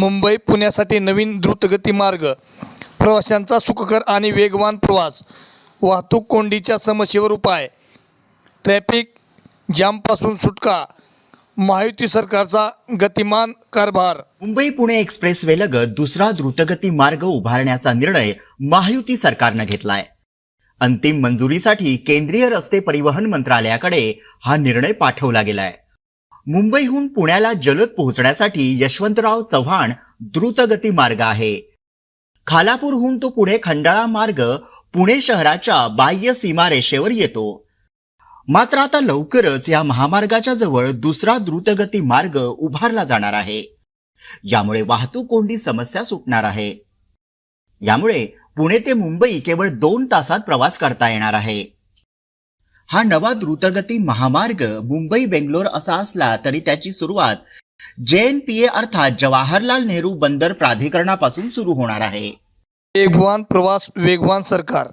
मुंबई पुण्यासाठी नवीन द्रुतगती मार्ग. प्रवाशांचा सुखकर आणि वेगवान प्रवास. वाहतूक कोंडीच्या समस्येवर उपाय. ट्रॅफिक जामपासून सुटका. महायुती सरकारचा गतिमान कारभार. मुंबई पुणे एक्सप्रेसवे लगत दुसरा द्रुतगती मार्ग उभारण्याचा निर्णय महायुती सरकारनं घेतलाय. अंतिम मंजुरीसाठी केंद्रीय रस्ते परिवहन मंत्रालयाकडे हा निर्णय पाठवला गेलाय. मुंबईहून पुण्याला जलद पोहोचण्यासाठी यशवंतराव चव्हाण द्रुतगती मार्ग आहे. खालापूरहून तो पुढे खंडाळा मार्ग पुणे शहराच्या बाह्य सीमारेषेवर येतो. मात्र आता लवकरच या महामार्गाच्या जवळ दुसरा द्रुतगती मार्ग उभारला जाणार आहे. यामुळे वाहतूक कोंडी समस्या सुटणार आहे. यामुळे पुणे ते मुंबई केवळ दोन तासात प्रवास करता येणार आहे. हा नवा द्रुतगती महामार्ग मुंबई बेंगलोर असा असला तरी त्याची सुरुवात जेएनपीए अर्थात जवाहरलाल नेहरू बंदर प्राधिकरणापासून सुरू होणार आहे. वेगवान प्रवास वेगवान सरकार.